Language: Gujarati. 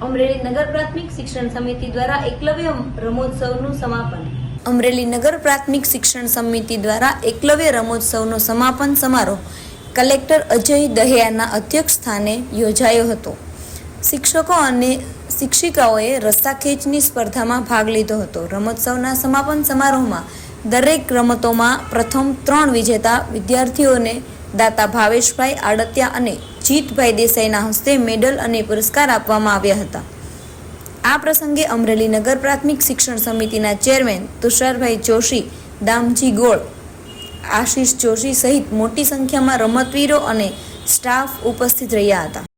અમરેલી નગર પ્રાથમિક શિક્ષણ સમિતિ દ્વારા એકલવ્ય રમોત્સવનું સમાપન. અમરેલી નગર પ્રાથમિક શિક્ષણ સમિતિ દ્વારા એકલવ્ય રમોત્સવનો સમાપન સમારોહ કલેક્ટર અજય દહિયાના અધ્યક્ષ સ્થાને યોજાયો હતો. શિક્ષકો અને શિક્ષિકાઓએ રસ્તા ખેંચની સ્પર્ધામાં ભાગ લીધો હતો. રમોત્સવના સમાપન સમારોહમાં દરેક રમતોમાં પ્રથમ ત્રણ વિજેતા વિદ્યાર્થીઓને દાતા ભાવેશભાઈ આડતિયા અને જીતભાઈ દેસાઈના હસ્તે મેડલ અને પુરસ્કાર આપવામાં આવ્યા હતા. આ પ્રસંગે અમરેલી નગર પ્રાથમિક શિક્ષણ સમિતિના ચેરમેન તુષારભાઈ જોશી, દામજી ગોળ, આશીષ જોશી સહિત મોટી સંખ્યામાં રમતવીરો અને સ્ટાફ ઉપસ્થિત રહ્યા હતા.